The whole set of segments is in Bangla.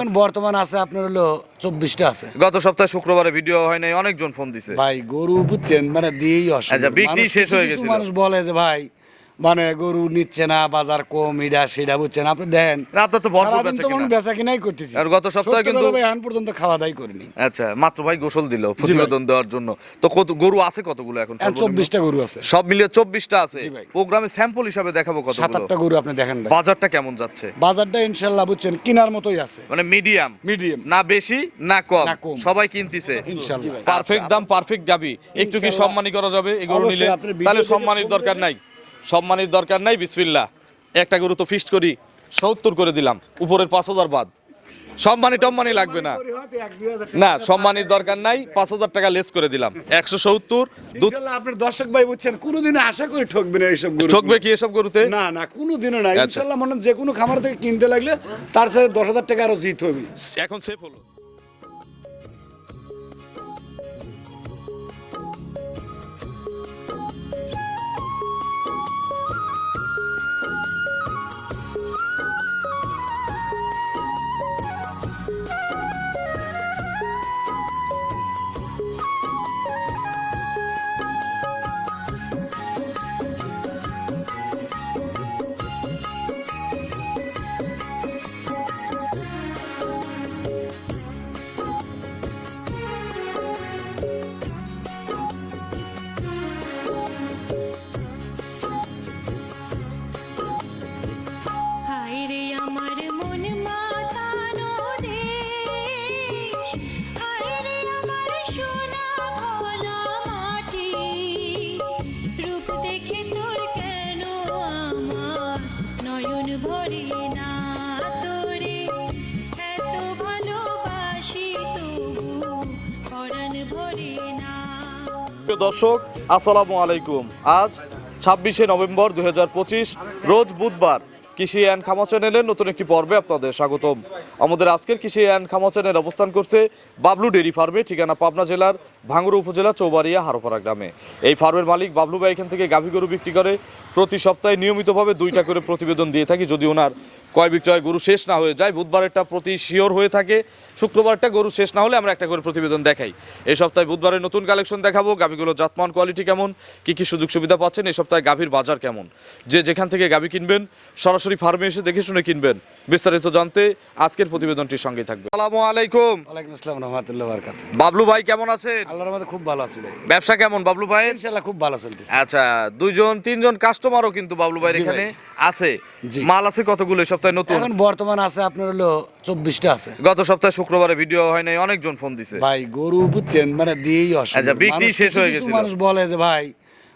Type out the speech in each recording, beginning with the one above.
এখন বর্তমান আছে আপনার হলো চব্বিশটা আছে। গত সপ্তাহে শুক্রবারে ভিডিও হয় নাই অনেকজন ফোন দিছে। ভাই গরু বুঝছেন মানে দিয়েই অসুবিধা। আচ্ছা, বিক্রি শেষ হয়ে গেছে মানুষ বলে যে ভাই মানে গরু নিচ্ছে না বাজার কম ইডা সেটা বুঝছেন? আপনি দেন আপনার তো ভরপুর বেচা কিনা। বেচা কিনাই করতেছি। আর গত সপ্তাহে কিন্তু- ভাই, এখন পর্যন্ত খাওয়া দাওয়াই করিনি। আচ্ছা মাত্র ভাই গোসল দিল প্রতিবেদন দেওয়ার জন্য। তো কত গরু আছে কতগুলো এখন এখন সর্বনিম্ন? চব্বিশটা গরু আছে। সব মিলিয়ে চব্বিশটা আছে। প্রোগ্রামে স্যাম্পল হিসাবে দেখাবো সাত আটটা গরু আপনি দেখেন বাজারটা কেমন যাচ্ছে? বাজারটা ইনশাল্লাহ বুঝছেন কিনার মতোই আছে। মানে মিডিয়াম। মিডিয়াম। না বেশি না কম। সবাই কিনতেছে। ইনশাল্লাহ পারফেক্ট দাম পারফেক্ট গাবি। একটু কি। সম্মানী করা যাবে? এই গরু নিলে তাহলে সম্মানের দরকার নাই। সম্মানের দরকার নাই বিসমিল্লাহ। একটা গরু তো ফিক্সড করি সত্তর করে দিলাম উপরের পাঁচ হাজার বাদ। সম্মানী টম্মানি লাগবে না। না সম্মানের দরকার নাই পাঁচ হাজার টাকা লেস করে দিলাম। একশো সত্তর আপনার দর্শক ভাই বুঝছেন কোনোদিনও আশা করি ঠকবে না এইসব ঠকবে কি এসব গরুতে? না না কোনোদিনও না। আচ্ছা। ইনশাল্লাহ মনে যে কোনো খামার থেকে কিনতে লাগলে তার সাথে দশ হাজার টাকা আরও জিত হবে। এখন সেফ হলো। দর্শক, আসসালামু আলাইকুম। আজ ছাব্বিশে নভেম্বর দুই হাজার পঁচিশ, রোজ বুধবার কৃষি অ্যান্ড খামা চ্যানেলের নতুন একটি পর্বে আপনাদের স্বাগতম। আমাদের আজকের কৃষি অ্যান্ড খামা চ্যানেল অবস্থান করছে বাবলু ডেরি ফার্মে, ঠিকানা পাবনা জেলার ভাঙ্গুড়া উপজেলা চৌবাড়িয়া হারোপাড়া গ্রামে। এই ফার্মের মালিক বাবলু ভাই এখান থেকে গাভী গরু বিক্রি করে প্রতি সপ্তাহে নিয়মিতভাবে দুইটা করে প্রতিবেদন দিয়ে থাকি। যদি ওনার ক্রয় বিক্রয় গরু শেষ না হয়ে যায় বুধবারেরটা প্রতি শিওর হয়ে থাকে শুক্রবারটা গরু শেষ না হলে আমরা একটা করে প্রতিবেদন দেখাই। এই সপ্তাহে বুধবারের নতুন কালেকশন দেখাবো গাভীগুলো জাতমান কোয়ালিটি কেমন কি কি সুযোগ সুবিধা পাচ্ছেন এই সপ্তাহে গাভীর বাজার কেমন। যে যেখান থেকে গাভী কিনবেন সরাসরি ফার্মে এসে দেখে শুনে কিনবেন। বিস্তারিত জানতে আজকের প্রতিবেদনটির সঙ্গে থাকবে আসসালামু আলাইকুম। ওয়ালাইকুম আসসালাম রহমতুল্লাহ বাবলু ভাই কেমন আছেন? আল্লাহর মধ্যে খুব ভালো আছে ভাই। ব্যবসা কেমন বাবলু ভাই? ইনশাআল্লাহ খুব ভালো চলতেছে। আচ্ছা দুইজন তিনজন কাস্টমারও কিন্তু বাবলু ভাইয়ের ভাই। এখানে আছে। মাল আছে কতগুলো সপ্তাহে নতুন? এখন বর্তমান আছে আপনার হলো চব্বিশটা আছে। গত সপ্তাহে শুক্রবারে ভিডিও হয় নাই অনেকজন ফোন দিছে। ভাই গরু বুঝছেন মানে দিয়েই অসুবিধা। আচ্ছা, বিক্রি শেষ হয়ে গেছে মানুষ বলে যে ভাই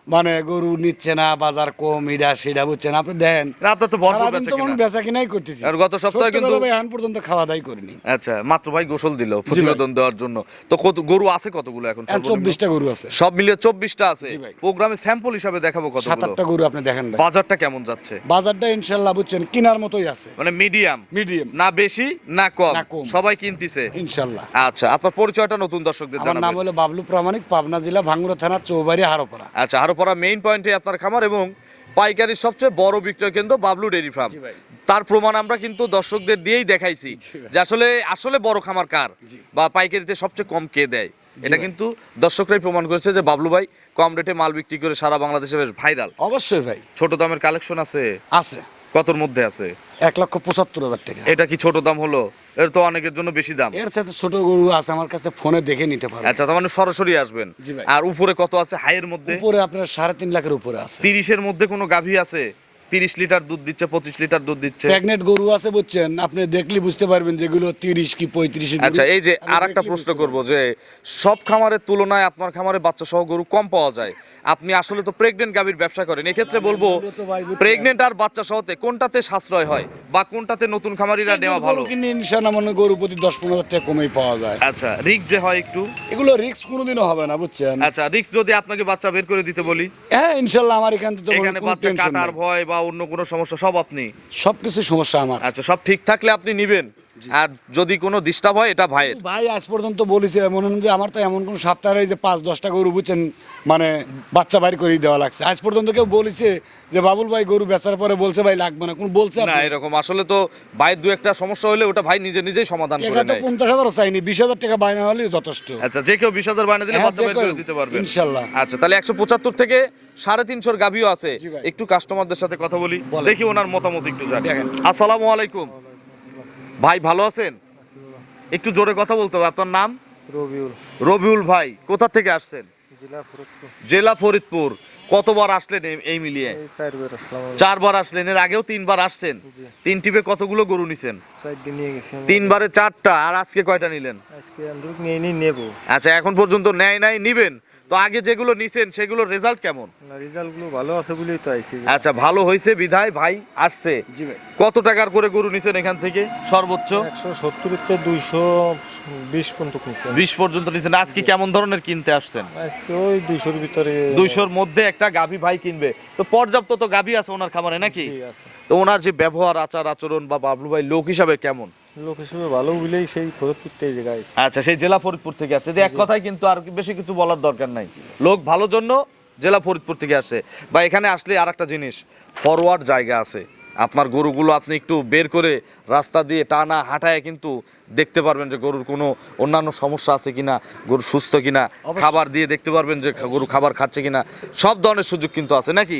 মানে গরু নিচ্ছে না বাজার কম ইডা সেটা বুঝছেন? আপনি দেন না, আপনার তো ভরপুর বেচা কিনা। বেচা কিনাই করতেছি। আর গত সপ্তাহে কিন্তু- ভাই, এখন পর্যন্ত খাওয়া দাওয়াই করিনি। আচ্ছা মাত্র ভাই গোসল দিল প্রতিবেদন দেওয়ার জন্য। তো কত গরু আছে কতগুলো এখন? এখন সর্বনিম্ন? চব্বিশটা গরু আছে। সব মিলিয়ে চব্বিশটা আছে। প্রোগ্রামে স্যাম্পল হিসাবে দেখাবো কতগুলো? সাত আটটা গরু আপনি দেখেন ভাই। বাজারটা কেমন যাচ্ছে? বাজারটা ইনশাল্লাহ বুঝছেন কিনার মতোই আছে। মানে মিডিয়াম। মিডিয়াম। না বেশি না কম। সবাই কিনতিছে। ইনশাল্লাহ। আচ্ছা আপনার পরিচয়টা নতুন দর্শকদের আমার নাম হলো বাবলু প্রামাণিক পাবনা জেলা ভাঙ্গুড়া থানা চৌবাড়ি হারোপাড়া। আচ্ছা আরও পড়া মেইন পয়েন্টে আপনার খামার এবং পাইকারির সবচেয়ে বড় বিক্রয় কেন্দ্র বাবলু ডেরি ফার্ম। তার প্রমাণ আমরা কিন্তু দর্শকদের দিয়েই দেখাইছি যে আসলে আসলে বড় খামার কার বা পাইকারিতে সবচেয়ে কম কে দেয়? এটা কিন্তু দর্শকরাই প্রমাণ করেছে যে বাবলু ভাই কম রেটে মাল বিক্রি করে সারা বাংলাদেশে বেশ ভাইরাল অবশ্যই ভাই। ছোট দামের কালেকশন আছে। আছে। কতর মধ্যে আছে? এক লক্ষ পঁচাত্তর হাজার টাকা। এটা কি ছোট দাম হলো? এর তো অনেকের জন্য বেশি দাম। এর সাথে ছোট গরু আছে আমার কাছে ফোনে দেখে নিতে পারবেন আচ্ছা তার মানে সরাসরি আসবেন। আর উপরে কত আছে হাইয়ের মধ্যে? উপরে আপনার সাড়ে তিন লাখের উপরে আছে। তিরিশের মধ্যে কোনো গাভী আছে? তিরিশ লিটার দুধ দিচ্ছে পঁচিশ লিটার দুধ দিচ্ছে। প্রেগনেন্ট গরু আছে বুঝছেন আপনি দেখলে বুঝতে পারবেন যেগুলো তিরিশ কি পঁয়ত্রিশ আচ্ছা এই যে আর একটা প্রশ্ন করব যে সব খামারের তুলনায় আপনার খামারে বাচ্চা সহ গরু কম পাওয়া যায়। আপনি আসলে তো প্রেগনেন্ট গাভীর ব্যবসা করেন এক্ষেত্রে বলব তো ভাই বুঝছেন। প্রেগনেন্ট আর বাচ্চা সহতে কোনটাতে সাশ্রয় হয় বা কোনটাতে নতুন খামারিরা নেওয়া ভালো? কিন্তু ইনশাল্লাহ মনে গরু প্রতি দশ পনেরো হাজার টাকা কমেই পাওয়া যায়। আচ্ছা রিক্স যে হয় একটু? এগুলো রিস্ক কোনোদিনও হবে না বুঝছেন? আচ্ছা রিক্স যদি আপনাকে বাচ্চা বের করে দিতে বলি। হ্যাঁ ইনশাল্লাহ আমার এখান থেকে তো এখানে বাচ্চা কাটার ভয় বা অন্য কোনো সমস্যা সব আপনি? সব কিছু সমস্যা আমার। আচ্ছা সব ঠিক থাকলে আপনি নিবেন? আর যদি কোনো ডিস্টার্ব হয় এটা ভাইয়ের। ভাই আজ পর্যন্ত বলেছে মনে হয় যে আমার তো এমন কোন সপ্তাহ যে পাঁচ দশটা গরু বুঝছেন মানে বাচ্চা বাড়ি করে দেওয়া লাগছে। আজ পর্যন্ত কেউ বলেছে যে বাবুল ভাই গরু বেচার পরে বলছে ভাই লাগবে না। কোন বলছে না এরকম। আসলে তো ভাইয়ের দু একটা সমস্যা হলে ওটা ভাই নিজে নিজেই সমাধান করে নেয়। পঞ্চাশ হাজারও চাইনি বিশ হাজার টাকা বায়না হলেই যথেষ্ট। আচ্ছা যে কেউ বিশ হাজার বানিয়ে দিলে হ্যাঁ, বাচ্চা বের করে দিতে পারবেন ইনশাল্লাহ। আচ্ছা তাহলে একশো পঁচাত্তর থেকে সাড়ে তিনশোর গাভিও আছে। একটু কাস্টমারদের সাথে কথা বলি দেখি ওনার মতামত একটু জানি। আসসালামু আলাইকুম। ভাই ভালো আছেন? একটু জোরে কথা বলতে হবে। আপনার নাম? রবিউল। রবিউল ভাই কোথা থেকে আসছেন? জেলা ফরিদপুর। কতবার আসলেন এই- মিলিয়ে? চারবার আসলেন এর আগেও তিনবার আসছেন। তিন টিপে কতগুলো গরু নিছেন। তিনবারে চারটা আর আজকে কয়টা নিলেন? আচ্ছা এখন পর্যন্ত নেয় নাই নিবেন? তো আগে যেগুলো নিছেন সেগুলোর রেজাল্ট কেমন? রেজাল্টগুলো ভালো আছে বলেই তো আইছি আচ্ছা ভালো হয়েছে বিধায় ভাই আসছে। কত টাকার করে গরু নিছেন এখান থেকে সর্বোচ্চ? একশো সত্তরের তো দুইশো বিশ পর্যন্ত নিছে বিশ পর্যন্ত নিছেন। আজকে কেমন ধরনের কিনতে আসছেন? আজকে ওই দুইশোর ভিতরে দুইশোর মধ্যে একটা গাভী ভাই কিনবে। তো পর্যাপ্ত তো গাভী আছে ওনার খামারে নাকি? জি আছে। তো ওনার যে ব্যবহার আচার আচরণ বা বাবলু ভাই লোক হিসাবে কেমন? লোক হিসেবে ভালো বলেই সেই ফরিদপুরতে এই জায়গায় আচ্ছা সেই জেলা ফরিদপুর থেকে আসছে। যে এক কথায় কিন্তু আর বেশি কিছু বলার দরকার নাই। লোক ভালো জন্য জেলা ফরিদপুর থেকে আসে। বা এখানে আসলে আর একটা জিনিস ফরওয়ার্ড জায়গা আছে। আপনার গরুগুলো আপনি একটু বের করে রাস্তা দিয়ে টানা হাঁটায় কিন্তু দেখতে পারবেন যে গরুর কোনো অন্যান্য সমস্যা আছে কিনা গরু সুস্থ কিনা খাবার দিয়ে দেখতে পারবেন যে গরু খাবার খাচ্ছে কিনা। সব ধরনের সুযোগ কিন্তু আছে নাকি।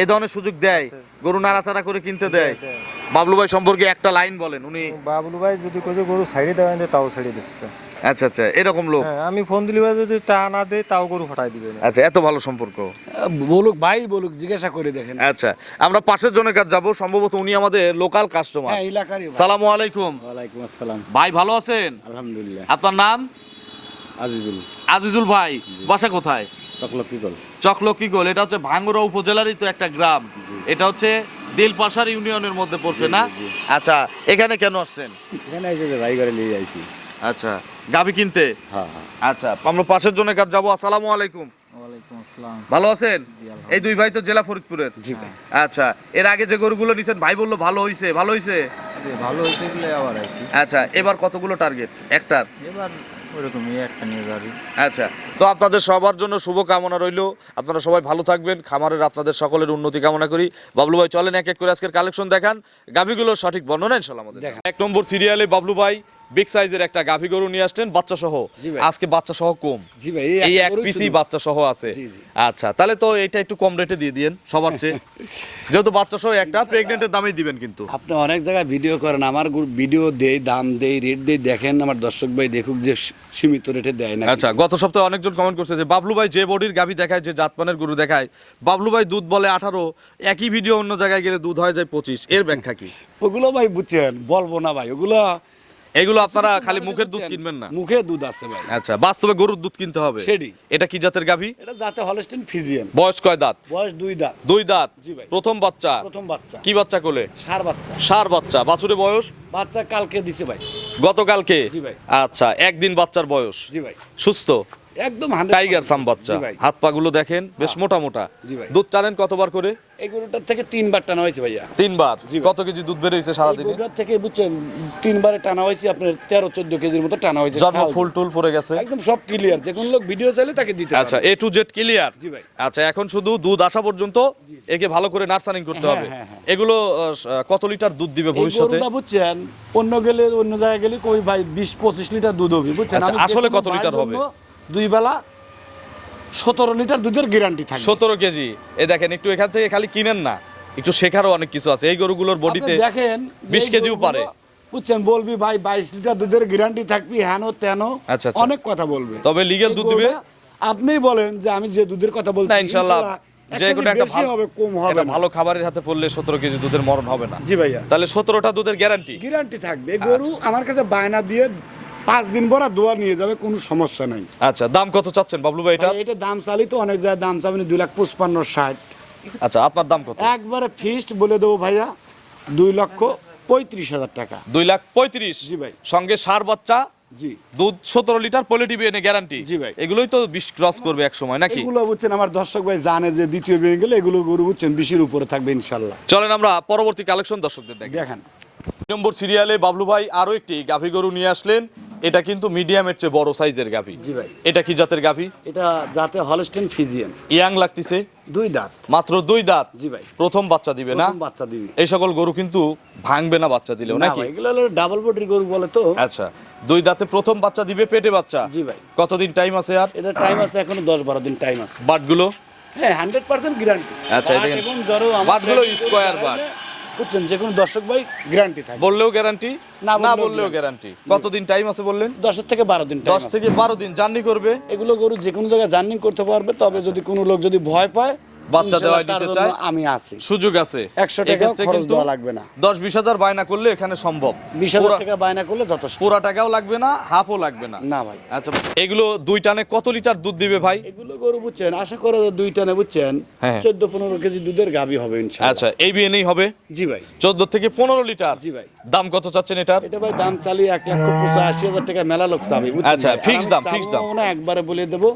এই ধরনের সুযোগ দেয় গরু নাড়াচাড়া করে কিনতে দেয় দেয়। বাবলু ভাই সম্পর্কে একটা লাইন বলেন উনি বাবলু ভাই যদি গরু ছাড়িয়ে দেওয়া তাও ছাড়িয়ে দিচ্ছে। আচ্ছা আচ্ছা এরকম লোক। হ্যাঁ আমি ফোন দিলে যদি তা না দেয় তাও গরু ফাটাই দিবে আচ্ছা এত ভালো সম্পর্ক। বলুক ভাই বলুক জিজ্ঞাসা করে দেখেন। আচ্ছা আমরা পাশের জনের কাছে যাব সম্ভবত উনি আমাদের লোকাল কাস্টমার হ্যাঁ এলাকারই। সালামু আলাইকুম। ওয়ালাইকুম আসসালাম। ভাই ভালো আছেন? আলহামদুলিল্লাহ। আপনার নাম? আজিজুল। আজিজুল ভাই বাসা কোথায়? চকলকিগল চকলকি গোল এটা হচ্ছে ভাঙ্গুরা উপজেলারই তো একটা গ্রাম। এটা হচ্ছে দিলপাশার ইউনিয়নের মধ্যে পড়ছে না? আচ্ছা এখানে কেন আসছেন? এখানে এসে যে ভাই করে নিয়ে যাইছি। আচ্ছা গাবি কিনতে? হ্যাঁ হ্যাঁ। আচ্ছা আমরা পাশের জনের কাছে যাব। আসসালামু আলাইকুম। ভালো আছেন? এই দুই ভাই তো জেলা ফরিদপুরের। আচ্ছা এর আগে যে গরুগুলো নিছেন ভাই বলল ভালো হইছে ভালো হইছে? ভালো হয়েছে আবার আচ্ছা এবার কতগুলো টার্গেট একটার? এবার একটা নিয়ে আচ্ছা তো আপনাদের সবার জন্য শুভ কামনা রইল। আপনারা সবাই ভালো থাকবেন খামারের আপনাদের সকলের উন্নতি কামনা করি। বাবলু ভাই চলেন এক এক করে আজকের কালেকশন দেখান। গাভীগুলোর সঠিক বর্ণনা ইনশাল্লাহ আমাদের। এক নম্বর সিরিয়ালে বাবলু ভাই বিগ সাইজের একটা গাভী গরু নিয়ে আসলেন বাচ্চা সহ আজকে বাচ্চা সহ কম। জি ভাই এই এক পিসি বাচ্চা সহ আছে। আচ্ছা তাহলে তো এটা একটু কম রেটে দিয়ে দিয়েন সবার চেয়ে। যেহেতু বাচ্চা সহ একটা প্রেগনেন্টের দামেই দিবেন কিন্তু। আপনি অনেক জায়গায় ভিডিও করেন আমার ভিডিও দেই দাম দেই রেট দেই দেখেন আমার দর্শক ভাই দেখুক যে সীমিত রেটে দেয় না আচ্ছা গত সপ্তাহে অনেকজন কমেন্ট করছে যে বাবলু ভাই যে বডির গাভী দেখায় যে জাতমানের গরু দেখায় বাবলু ভাই দুধ বলে আঠারো একই ভিডিও অন্য জায়গায় গেলে দুধ হয়ে যায় পঁচিশ এর ব্যাখ্যা কি? ওগুলো ভাই বুঝছেন বলব না ভাই ওগুলো এগুলো আপনারা খালি মুখের দুধ কিনবেন না। মুখে দুধ আছে ভাই। আচ্ছা বাস্তবে গরুর দুধ কিনতে হবে। সেটি। এটা কি জাতের গাভী? এটা জাতে হলস্টিন ফিজিয়ান। বয়স কয় দাঁত? বয়স দুই দাঁত। দুই দাঁত। জি ভাই। প্রথম বাচ্চা? প্রথম বাচ্চা। কি বাচ্চা কোলে? সার বাচ্চা। সার বাচ্চা। বাছুরে বয়স? বাচ্চা কালকে দিছে ভাই। গতকালকে? জি ভাই। আচ্ছা একদিন বাচ্চার বয়স। জি ভাই। সুস্থ? একদম টাইগার সাম বাচ্চা। হাত পা গুলো দেখেন বেশ মোটা মোটা দুধ টানেন কতবার করে? এই গরুটার থেকে তিনবার টানা হয়েছে ভাইয়া। তিনবার? কত কেজি দুধ বেরোইছে এই সারাদিনে? গরুটার থেকে বুঝছেন তিনবারে টানা হয়েছে আপনার তেরো চোদ্দ কেজির মতো টানা হয়েছে জন্ম ফুল টুল পড়ে গেছে। একদম সব ক্লিয়ার যে কোনো লোক ভিডিও চাইলে তাকে দিতে আচ্ছা এ টু জেড ক্লিয়ার জি ভাই। আচ্ছা এখন শুধু দুধ আসা পর্যন্ত একে ভালো করে নার্সারিং করতে হ্যাঁ, হবে। হ্যাঁ, হ্যাঁ। এগুলো কত লিটার দুধ দিবে ভবিষ্যতে? গরুটা বুঝছেন অন্য গেলে অন্য জায়গায় গেলে কই ভাই বিশ পঁচিশ লিটার দুধ হবে বুঝছেন? আচ্ছা, আসলে কত লিটার হবে? দুই বেলা সতেরো লিটার দুধের গ্যারান্টি থাকে সতেরো কেজি। এ দেখেন একটু এখান থেকে খালি কিনেন না। একটু শেখারও অনেক কিছু আছে। এই গরুগুলোর বডিতে দেখেন যে 20 এই কেজিও পারে। বুঝছেন বলবি ভাই বাইশ লিটার দুধের গ্যারান্টি থাকবি হ্যান তেন আচ্ছা, আচ্ছা। অনেক কথা বলবে। তবে এই দুধ দিবে? আপনিই বলেন যে আমি যে দুধের কথা বলছি ইনশাল্লাহ যে কোনো একটা ভালো হবে কম হবে ভালো খাবারের হাতে পড়লে সতেরো কেজি দুধের মরণ হবে না। জি ভাইয়া। তাহলে সতেরোটা দুধের গ্যারান্টি গ্যারান্টি থাকবে। গরু আমার কাছে বায়না দিয়ে পাঁচ দিন ভরা দোয়া নিয়ে যাবে কোনো সমস্যা নাই। আচ্ছা দাম কত চাচ্ছেন বাবলু ভাই এটা? এটা দাম চালি তো অনেক জায়গায় দাম চাবেন দুই লাখ পঁচপান্ন ষাট। আচ্ছা আপনার দাম কত? একবারে ফিস্ট বলে দেবো ভাইয়া দুই লক্ষ পঁয়ত্রিশ হাজার টাকা। দুই লাখ পঁয়ত্রিশ? জি ভাই। সঙ্গে সার বাচ্চা জি। দুধ সতেরো লিটার পলিটিভি এনে গ্যারান্টি জি ভাই। এগুলোই তো বিশ ক্রস করবে এক সময় নাকি? এগুলো বুঝছেন আমার দর্শক ভাই জানে যে দ্বিতীয় বিয়ে গেলে এগুলো গরু বুঝছেন বিশের উপরে থাকবে ইনশাল্লাহ। চলেন আমরা পরবর্তী কালেকশন দর্শকদের দেখি দেখেন। দুই নম্বর সিরিয়ালে বাবলু ভাই আরও একটি গাভী গরু নিয়ে আসলেন। এটা কিন্তু মিডিয়ামের চেয়ে বড় সাইজের গাভী। জি ভাই। এটা কি জাতের গাভী? এটা যাতে হলস্টেন ফিজিয়ান। ইয়াং লাগতেছে? দুই দাঁত। মাত্র দুই দাঁত? জি ভাই। প্রথম বাচ্চা দিবে না? প্রথম বাচ্চা দিবি। এই সকল গরু কিন্তু ভাঙবে না বাচ্চা দিলেও নাকি? এগুলো ডাবল বডির গরু বলে তো। আচ্ছা দুই দাঁতে প্রথম বাচ্চা দিবে পেটে বাচ্চা? জি ভাই। কতদিন টাইম আছে আর? এটা টাইম আছে এখনও দশ বারো দিন টাইম আছে। বাটগুলো? হ্যাঁ হান্ড্রেড পার্সেন্ট গ্যারান্টি আচ্ছা, এটা এবং আমার বাটগুলো করে বাট। বুঝছেন? যে কোনো দর্শক ভাই গ্যারান্টি থাকে। বললেও গ্যারান্টি না না বললেও গ্যারান্টি কতদিন টাইম আছে বললেন? দশের থেকে বারো দিন দশ থেকে বারো দিন জার্নি করবে। এগুলো গরু যে কোনো জায়গায় জার্নি করতে পারবে তবে যদি কোনো লোক যদি ভয় পায় বাচ্চা ইনশাআল্লাহ দিতে চায়? আমি আছি। সুযোগ আছে। একশো টাকা খরচ দেওয়া লাগবে না। দশ বিশ হাজার বায়না করলে এখানে সম্ভব। বিশ হাজার টাকা বায়না করলে যথেষ্ট। পুরা টাকাও লাগবে না হাফও লাগবে না। না ভাই। আচ্ছা এগুলো দুই টানে কত লিটার দুধ দিবে ভাই? এগুলো গরু বুঝছেন আশা করে যে দুই টানে বুঝছেন হ্যাঁ। চোদ্দ পনেরো কেজি দুধের গাভী হবে ইনশাআল্লাহ আচ্ছা এই বিয়ে হবে? জি ভাই। চোদ্দ থেকে পনেরো লিটার? জি ভাই। দাম কত চাচ্ছেন এটার? এটা ভাই দাম চালিয়ে এক লক্ষ পঁচাশি হাজার টাকা মেলা লোক চাবে আচ্ছা, fixed দাম, fixed দাম। একবারে বলে দেবো।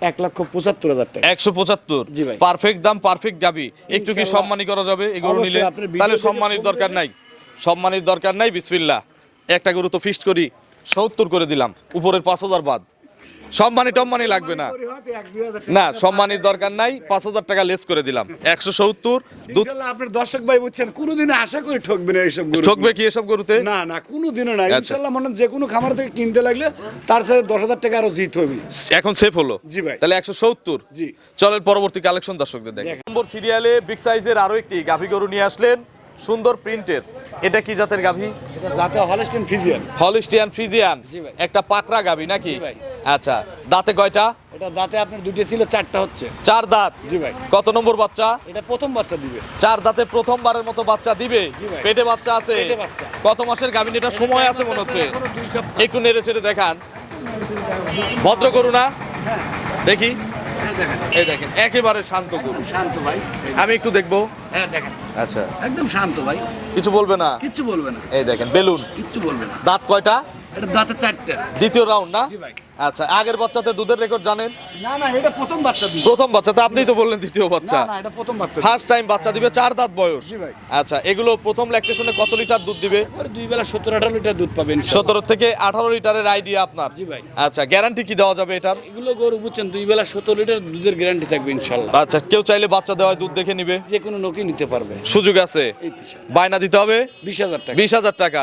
এক লক্ষ পঁচাত্তর হাজার টাকা। একশো পঁচাত্তর। জি ভাই। পারফেক্ট দাম পারফেক্ট গাবি। একটু কি। সম্মানী করা যাবে? এগুলো নিলে তাহলে সম্মানের দরকার নাই। সম্মানের দরকার নাই বিসমিল্লা একটা গরু তো ফিক্সড করি সত্তর করে দিলাম উপরের পাঁচ হাজার বাদ। সম্মানী টম্মানি লাগবে না। না সম্মানের দরকার নাই পাঁচ হাজার টাকা লেস করে দিলাম। একশো সত্তর আপনার দর্শক ভাই বুঝছেন কোনোদিন আশা করি ঠকবে না এইসব ঠকবে কি এসব গরুতে? না না কোনোদিনও না। আচ্ছা। ইনশাআল্লাহ মনে যে কোনো খামার থেকে কিনতে লাগলে তার সাথে দশ হাজার টাকা আরও জিত হবে। এখন সেফ হলো? জি ভাই। তাহলে একশো সত্তর। জি। চলেন পরবর্তী কালেকশন দর্শকদের দেখেন। নম্বর সিরিয়ালে বিগ সাইজের আরও একটি গাভী গরু নিয়ে আসলেন। সুন্দর প্রিন্টের। এটা কি জাতের গাভী? এটা যাতে হলস্টেন ফিজিয়ান হলিস্টিয়ান ফ্রিজিয়ান একটা পাকড়া গাভী নাকি। আচ্ছা দাঁতে কয়টা? এটা দাঁতে আপনার দুটো ছিল চারটা হচ্ছে। চার দাঁত? জি ভাই। কত নম্বর বাচ্চা? এটা প্রথম বাচ্চা দিবে। চার দাঁতে প্রথমবারের মতো বাচ্চা দিবে? পেটে বাচ্চা আছে? কত মাসের গাভী? এটা সময় আছে মনে হচ্ছে। একটু নেড়ে ছেড়ে দেখান। ভদ্র করু না দেখি। এই দেখেন একেবারে শান্ত শান্ত ভাই। আমি একটু দেখব? হ্যাঁ দেখেন। আচ্ছা। একদম শান্ত ভাই। কিছু বলবে না? কিচ্ছু বলবে না। এই দেখেন বেলুন। কিছু বলবে না। দাঁত কয়টা? এটা দাঁতে চারটা। দ্বিতীয় রাউন্ড না? জি ভাই। আচ্ছা আগের বাচ্চাতে দুধের রেকর্ড জানেন? না না এটা প্রথম বাচ্চা প্রথম বাচ্চাতে আপনিই তো বললেন দ্বিতীয় বাচ্চা। না না এটা প্রথম বাচ্চা ফার্স্ট টাইম বাচ্চা দিবে চার দাঁত বয়স। জি ভাই। আচ্ছা এগুলো প্রথম ল্যাকটেশনে কত লিটার দুধ দিবে? দুই বেলা সত্তর আঠারো লিটার দুধ পাবেন সতেরো থেকে আঠারো লিটারের আইডিয়া আপনার। জি ভাই। আচ্ছা গ্যারান্টি কি দেওয়া যাবে এটার? এগুলো গরু বুঝছেন দুই বেলা সত্তর লিটার দুধের গ্যারান্টি থাকবে ইনশাল্লাহ আচ্ছা কেউ চাইলে বাচ্চা দেওয়ায় দুধ দেখে নিবে। যে কোনো লোকই নিতে পারবে। সুযোগ আছে। বায়না দিতে হবে? বিশ হাজার টাকা। বিশ হাজার টাকা।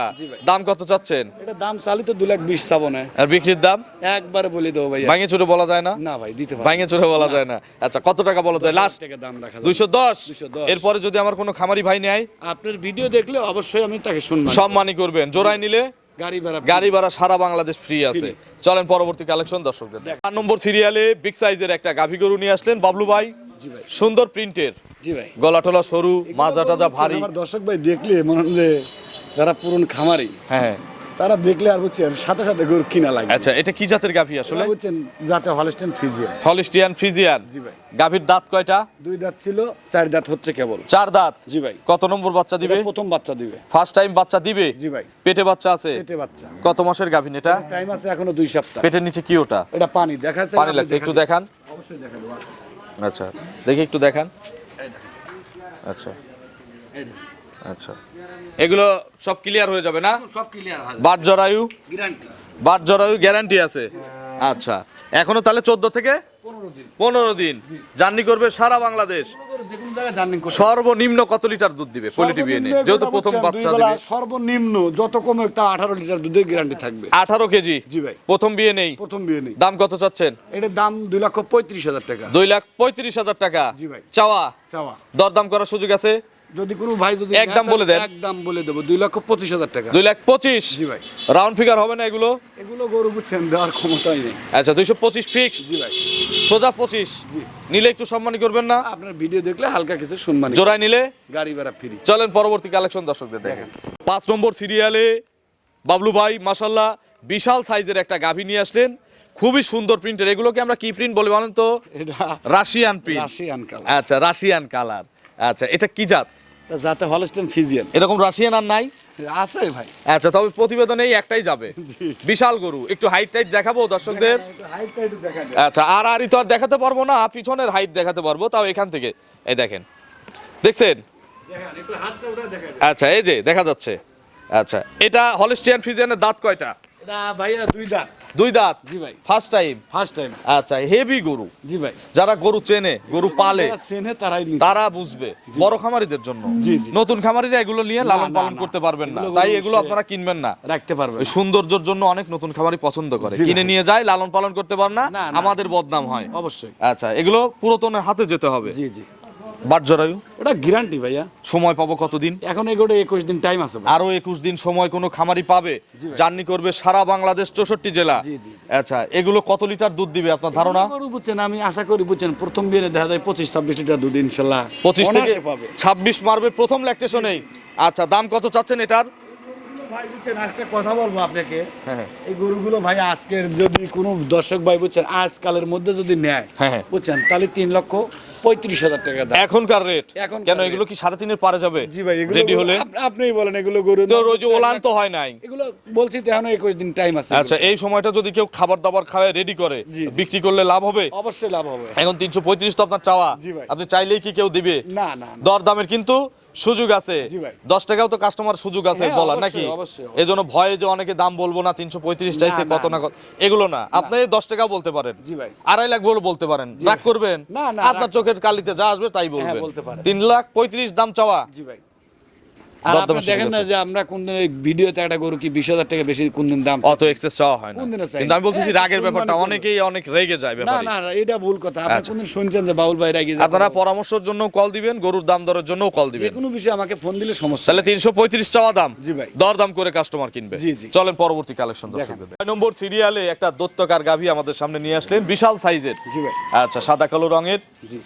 দাম কত চাচ্ছেন? এটা দাম চালিত তো দু লাখ বিশ চাবো না আর বিক্রির দাম? একবারে বলে দেবো ভাই ভাঙে বলা যায় না? না ভাই দিতে ভাঙে বলা যায় না। আচ্ছা কত টাকা বলা যায়? লাস্ট টাকা দাম রাখা যাবে। দুইশো দশ। 210 এরপরে যদি আমার কোনো খামারি ভাই নেয়? আপনার ভিডিও দেখলে অবশ্যই আমি তাকে শুনব সম্মানই করবেন। জোড়ায় নিলে গাড়ি ভাড়া গাড়ি ভাড়া সারা বাংলাদেশ ফ্রি আছে। চলেন পরবর্তী কালেকশন দর্শকদের চার নম্বর সিরিয়ালে বিগ সাইজের একটা গাভী গরু নিয়ে আসলেন বাবলু ভাই। সুন্দর প্রিন্টের জি ভাই। গলা টলা সরু মাজা টাজা ভারী। দর্শক ভাই দেখলে মনে হয় যারা পুরন খামারি হ্যাঁ। তারা দেখলে আর বুঝছেন সাথে সাথে গরু কিনা লাগে। আচ্ছা এটা কি জাতের গাভী আসলে? বুঝছেন যাতে হলস্টেন ফিজিয়ান হলিস্টিয়ান ফ্রিজিয়ান জি ভাই। গাভীর দাঁত কয়টা? দুই দাঁত ছিল চার দাঁত হচ্ছে কেবল। চার দাঁত? জি ভাই। কত নম্বর বাচ্চা দিবে? প্রথম বাচ্চা দিবে। ফার্স্ট টাইম বাচ্চা দিবে? জি ভাই। পেটে বাচ্চা আছে? পেটে বাচ্চা। কত মাসের গাভীন এটা? টাইম আছে এখনও দুই সপ্তাহ। পেটের নিচে কি ওটা? এটা পানি। দেখা যাচ্ছে পানি লাগছে। একটু দেখান। অবশ্যই দেখা দেবো আচ্ছা দেখি একটু দেখান। আচ্ছা। আচ্ছা। এগুলো সব ক্লিয়ার হয়ে যাবে না? সব ক্লিয়ার হয় বাট জরায়ু? গ্যারান্টি বাট জরায়ু গ্যারান্টি আছে। আচ্ছা। এখনও তাহলে চোদ্দ থেকে? পনেরো দিন। জার্নি করবে সারা বাংলাদেশ। সর্বনিম্ন কত লিটার দুধ দিবে কোয়ালিটি বিয়ে যেহেতু প্রথম বাচ্চা দিবে। সর্বনিম্ন যত কমে তা আঠারো লিটার দুধের গ্যারান্টি থাকবে। আঠারো কেজি? জি ভাই। প্রথম বিয়ে নেই? প্রথম বিয়ে নেই। দাম কত চাচ্ছেন? এটার দাম দুই লক্ষ পঁয়ত্রিশ হাজার টাকা। দুই লাখ পঁয়ত্রিশ হাজার টাকা। জি ভাই। চাওয়া? চাওয়া। দরদাম করার সুযোগ আছে? যদি কোনো ভাই যদি একদম বলে দেন। একদম বলে দেবো দুই লক্ষ পঁচিশ হাজার টাকা। দুই লাখ পঁচিশ? জি ভাই। রাউন্ড ফিগার হবে না এগুলো? এগুলো গরু বুঝছেন দেওয়ার ক্ষমতাই নেই। আচ্ছা দুইশো পঁচিশ ফিক্স জি ভাই। সোজা পঁচিশ। নিলে একটু সম্মানী করবেন না? আপনার ভিডিও দেখলে হালকা কিছু শুনবেন জোড়ায় নিলে? গাড়ি ভাড়া ফ্রি চলেন পরবর্তী কালেকশন দর্শকদের দেখেন। পাঁচ নম্বর সিরিয়ালে বাবলু ভাই মাসাল্লাহ বিশাল সাইজের একটা গাভী নিয়ে আসলেন। খুবই সুন্দর প্রিন্টের এগুলোকে আমরা কি প্রিন্ট বলি বলেন তো? এটা রাশিয়ান প্রিন্ট রাশিয়ান কালার আচ্ছা রাশিয়ান কালার আচ্ছা এটা কি জাত? যাতে হলস্টেন ফিজিয়ান। এরকম রাশিয়ান আর নাই? আছে ভাই। আচ্ছা তবে প্রতিবেদনে এই একটাই যাবে। বিশাল গরু। একটু হাইট টাইট দেখাবো দর্শকদের? আচ্ছা আর আরই তো আর দেখাতে পারব না পিছনের হাইট দেখাতে পারব তাও এখান থেকে। এই দেখেন। দেখছেন? আচ্ছা এই যে দেখা যাচ্ছে। আচ্ছা এটা হলস্টিয়ান ফিজিয়ানের দাঁত কয়টা? এটা ভাইয়া দুই দাঁত। দুই দাঁত? জি ভাই। ফার্স্ট টাইম ফার্স্ট টাইম আচ্ছা হেভি গরু। জি ভাই। যারা গরু চেনে গরু পালে চেনে তারাই তারা বুঝবে। বড় খামারিদের জন্য। নতুন খামারিরা এগুলো নিয়ে লালন পালন করতে পারবেন না। তাই এগুলো আপনারা কিনবেন না। রাখতে পারবে সৌন্দর্যের জন্য অনেক নতুন খামারি পছন্দ করে। কিনে নিয়ে যায় লালন পালন করতে পার না। আমাদের বদনাম হয়। অবশ্যই। আচ্ছা এগুলো পুরাতনের হাতে যেতে হবে। জি জি। বাট জরায়ু? ওটা গ্যারান্টি ভাইয়া। সময় পাবো কতদিন? এখন এগুলো একুশ দিন টাইম আছে আরও একুশ দিন সময় কোনো খামারি পাবে? জার্নি করবে সারা বাংলাদেশ চৌষট্টি জেলা। আচ্ছা এগুলো কত লিটার দুধ দিবে আপনার ধারণা? বুঝছেন আমি আশা করি বুঝছেন প্রথম বিয়ে দেখা যায় পঁচিশ ছাব্বিশ লিটার দুধ ইনশাল্লাহ পঁচিশ থেকে ছাব্বিশ মারবে প্রথম ল্যাকটেশনেই আচ্ছা দাম কত চাচ্ছেন এটার? ভাই বুঝছেন আজকে কথা বলব আপনাকে। হ্যাঁ হ্যাঁ। এই গরুগুলো ভাই আজকের যদি কোনো দর্শক ভাই বুঝছেন আজকালের মধ্যে যদি নেয় হ্যাঁ। বুঝছেন তাহলে তিন লক্ষ পঁয়ত্রিশ হাজার টাকা দাম। এখনকার রেট এখনকার কেন এগুলো কি সাড়ে তিনের পারে যাবে? জি ভাই এগুলো রেডি হলে? আপ- আপনিই বলেন এগুলো গরু তো রোজ ওলান তো হয় নাই। এগুলো বলছি একুশ দিন টাইম আছে আচ্ছা এই সময়টা যদি কেউ খাবার দাবার খায় রেডি করে। বিক্রি করলে লাভ হবে? অবশ্যই লাভ হবে। এখন তিনশো পঁয়ত্রিশ তো আপনার চাওয়া। জি ভাই। আপনি চাইলেই কি কেউ দিবে? না না। দর দামের কিন্তু সুযোগ আছে। দশ টাকাও তো কাস্টমার সুযোগ আছে বলা বলার নাকি? এই জন্য ভয়ে যে অনেকে দাম বলব না তিনশো পঁয়ত্রিশ চাইছে কত না কত এগুলো না। আপনি দশ টাকাও বলতে পারেন। আড়াই লাখ বলে বলতে পারেন। রাগ করবেন? আপনার চোখের কালিতে যা আসবে তাই বলবেন। তিন লাখ পঁয়ত্রিশ দাম চাওয়া জি ভাই আর দরদামের আপনি দেখেন না যে আমরা কোনদিন ভিডিওতে একটা গরু কি বিশ হাজার টাকা বেশি কোনদিন দাম অত এক্সেস চাওয়া হয় না। কিন্তু আমি বলতেছি রাগের ব্যাপারটা অনেকেই অনেক রেগে যায় না না না, এটা ভুল কথা। আপনি আচ্ছা। কোনদিন শুনছেন যে বাউল ভাই রাগি যায়? আপনারা পরামর্শের জন্য কল দিবেন গরুর দাম দরের জন্য কল যে দিবেন। কোনো বিষয়ে আমাকে ফোন দিলে সমস্যা তাহলে চাওয়া দাম। জি ভাই। দর দাম করে কাস্টমার কিনবে। জি, জি। চলেন পরবর্তী কালেকশন দর্শকদের ছয় নম্বর সিরিয়ালে একটা দত্তকার গাভী আমাদের সামনে নিয়ে আসলেন বিশাল সাইজের জি ভাই। আচ্ছা সাদা কালো রঙের।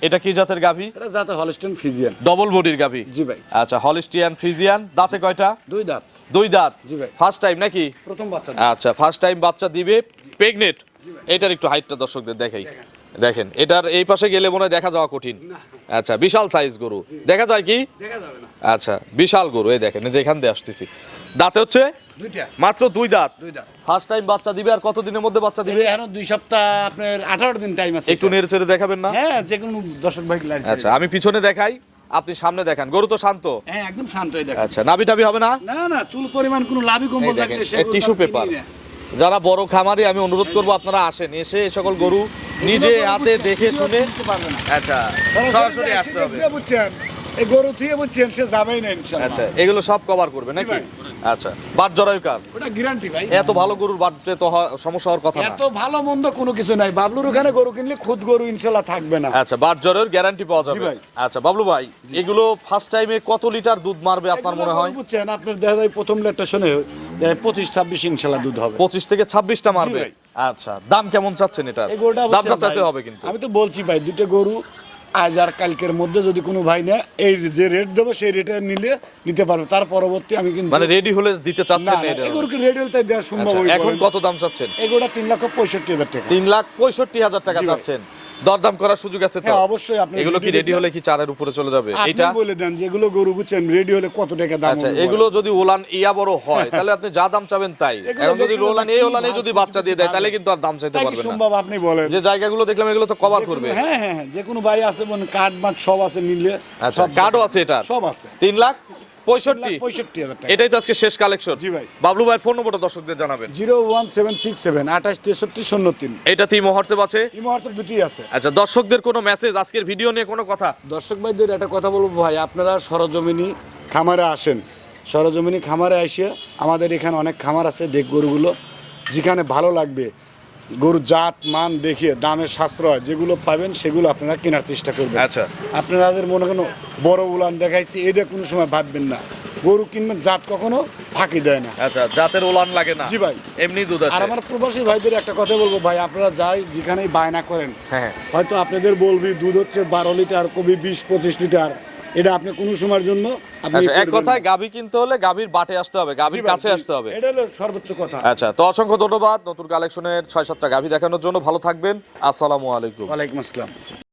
এটা কি জাতের গাভী? এটা যাতে হলস্টন ফিজিয়ান ডবল বডির গাভী। জি ভাই। আচ্ছা হলিস্টিয়ান ফ্রিজিয়ান দাঁতে কয়টা? দুই দাঁত। দুই দাঁত। ফার্স্ট টাইম নাকি? প্রথম বাচ্চা আচ্ছা ফার্স্ট টাইম বাচ্চা দিবে। প্রেগনেট এটার একটু হাইটটা দর্শকদের দেখাই। দেখেন। এটার এই পাশে গেলে মনে দেখা যাওয়া কঠিন। আচ্ছা বিশাল সাইজ গরু। দেখা যায় কি? দেখা যাবে না। আচ্ছা বিশাল গরু। এই দেখেন এই যে এখান দিয়ে আসতেছি। দাঁতে হচ্ছে? দুইটা। মাত্র দুই দাঁত। দুই দাঁত। ফার্স্ট টাইম বাচ্চা দিবে আর কতদিনের মধ্যে বাচ্চা দিবে? এখন দুই সপ্তাহ আপনার আঠারো দিন টাইম আছে একটু নেড়ে চেড়ে দেখাবেন না? হ্যাঁ যে কোনো দর্শক ভাই আচ্ছা আমি পিছনে দেখাই। আপনি সামনে দেখেন গরু তো শান্ত। হ্যাঁ একদম শান্ত হয়ে দেখেন। আচ্ছা নাবি টাবি হবে না? না না চুল পরিমাণ কোনো লাভই কম্বল থাকলে সেগুলো টিস্যু পেপার। যারা বড় খামারি আমি অনুরোধ করব আপনারা আসেন এসে এই সকল গরু নিজে হাতে দেখে শুনে। আচ্ছা সরাসরি আসতে হবে। বুঝছেন? এই গরু থুয়ে বুঝছেন সে যাবেই না ইনশাআল্লাহ আচ্ছা এগুলো সব কভার করবে নাকি? আচ্ছা বাট জরায়ু কার? ওটা গ্যারান্টি ভাই। এত ভালো গরুর বাটে তো সমস্যা হওয়ার কথা না। এত ভালো মন্দ কোনো কিছু নাই। বাবলুর ওখানে গরু কিনলে খুদ গরু ইনশাল্লাহ থাকবে না। আচ্ছা বাট জ্বরের গ্যারান্টি পাওয়া যাবে। আচ্ছা বাবলু ভাই এগুলো ফার্স্ট টাইমে কত লিটার দুধ মারবে আপনার মনে হয়? বুঝছেন? আপনার দেখা যায় প্রথম লেটটা শুনে পঁচিশ ছাব্বিশ ইনশাল্লাহ দুধ হবে। পঁচিশ থেকে ছাব্বিশটা মারবে। আচ্ছা দাম কেমন চাচ্ছেন এটা দামটা চাইতে হবে কিন্তু। আমি তো বলছি ভাই দুটো গরু আজ আর কালকের মধ্যে যদি কোনো ভাই না এই যে রেট দেবো সেই রেটে নিলে নিতে পারবে। তার পরবর্তী আমি কিন্তু মানে রেডি হলে দিতে চাচ্ছেন না, এগুলো কি রেডি হলে তাই দেওয়া সম্ভব আচ্ছা, এখন না। কত দাম চাচ্ছেন? এগুলো তিন লাখ পঁয়ষট্টি হাজার টাকা। তিন লাখ পঁয়ষট্টি হাজার টাকা চাচ্ছেন। দরদাম করার সুযোগ আছে তো? হ্যাঁ, অবশ্যই আপনি এগুলো কি রেডি হলে কি চারের উপরে চলে যাবে? এটা বলে দেন যেগুলো গরু বুঝছেন রেডি হলে কত টাকা দাম আচ্ছা এগুলো যদি ওলান ইয়া বড় হয় তাহলে আপনি যা দাম চাবেন তাই। এগুলো এখন যদি ওলান এই ওলানে যদি বাচ্চা দিয়ে দেয় তাহলে কিন্তু আর দাম চাইতে পারবেন না। সম্ভব আপনি বলেন? যে জায়গাগুলো দেখলাম এগুলো তো কভার করবে। হ্যাঁ হ্যাঁ হ্যাঁ, যে কোনো ভাই আছে মানে কাঠ মাঠ সব আছে মিলে আচ্ছা কার্ডও আছে এটা সব আছে। তিন লাখ? পঁয়ষট্টি। পঁয়ষট্টি হাজার টাকা। এটাই তো আজকে শেষ কালেকশন জি ভাই। বাবলু ভাইয়ের ফোন নম্বরটা দর্শকদের জানাবেন। Zero one seven six seven আঠাশ তেষট্টি শূন্য তিন। আছে। দুটি আছে। আচ্ছা দর্শকদের কোনো মেসেজ আজকের ভিডিও নিয়ে কোনো কথা? দর্শক ভাইদের একটা কথা বলব ভাই আপনারা সরজমিনি খামারে আসেন। সরজমিনি খামারে এসে আমাদের এখানে অনেক খামার আছে দেখ গরুগুলো। যেখানে ভালো লাগবে। গরুর জাত মান দেখিয়ে দামের সাশ্রয় যেগুলো পাবেন সেগুলো আপনারা কেনার চেষ্টা করবেন। আচ্ছা। আপনাদের মনে কোনো বড় উলান দেখাইছি এটা কোনো সময় ভাববেন না। গরু কিনবেন জাত কখনো ফাঁকি দেয় না। আচ্ছা জাতের ওলান লাগে না। জি ভাই। এমনি দুধ আর আমার প্রবাসী ভাইদের একটা কথা বলব ভাই আপনারা যাই যেখানেই বায়না করেন হ্যাঁ হ্যাঁ। হয়তো আপনাদের বলবি দুধ হচ্ছে বারো লিটার কবি বিশ পঁচিশ লিটার। এটা আপনি কোনো সময়ের জন্য আচ্ছা এক কথায়। গাভী কিনতে হলে গাভীর বাটে আসতে হবে গাভীর কাছে আসতে হবে। এটা হলো সর্বোচ্চ কথা। আচ্ছা তো অসংখ্য ধন্যবাদ নতুন কালেকশনের ছয় সাতটা গাভী দেখানোর জন্য। ভালো থাকবেন। আসসালামু আলাইকুম। ওয়ালাইকুম আসসালাম।